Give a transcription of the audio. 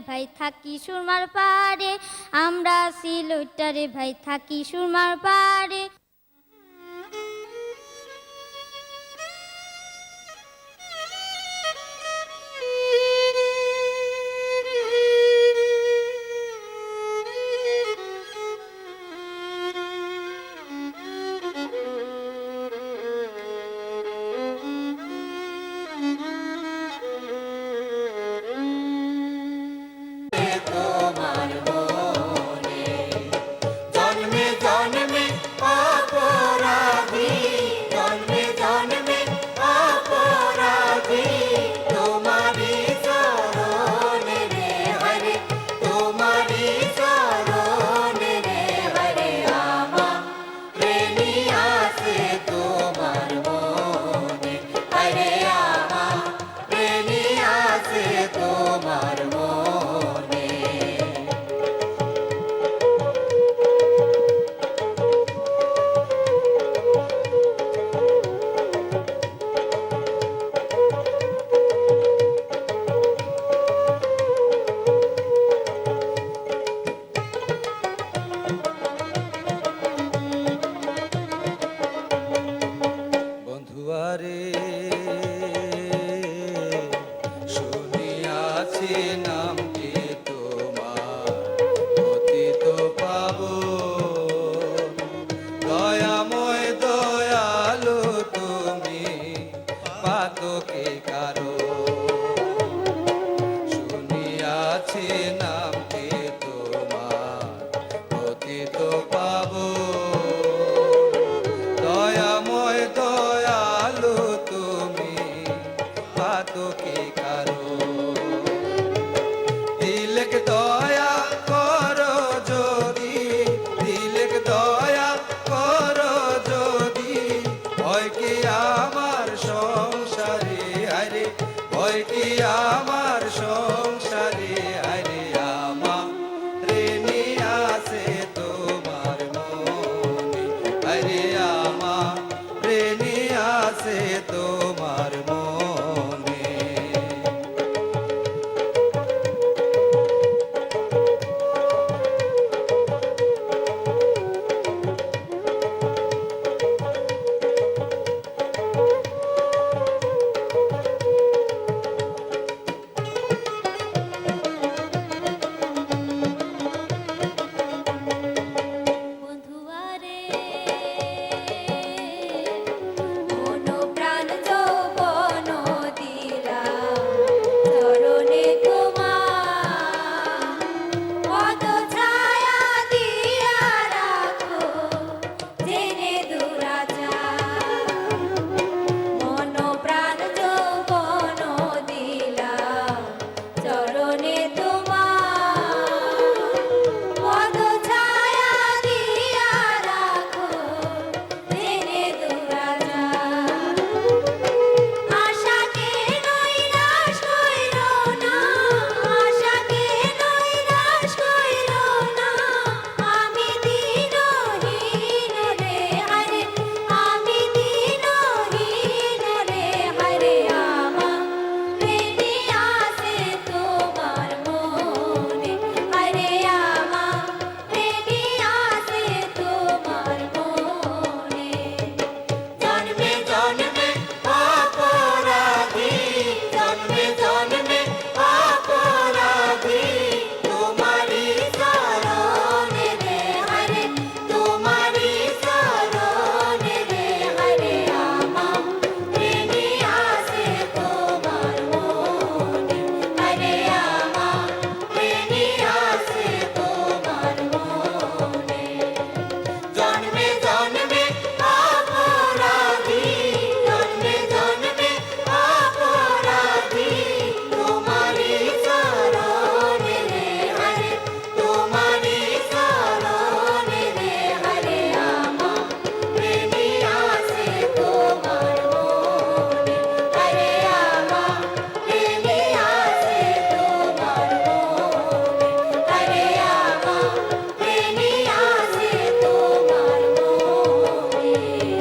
ভাই থাকি সুরমার পারে আমরা সিলুটারে ভাই থাকি সুরমার পারে আছে না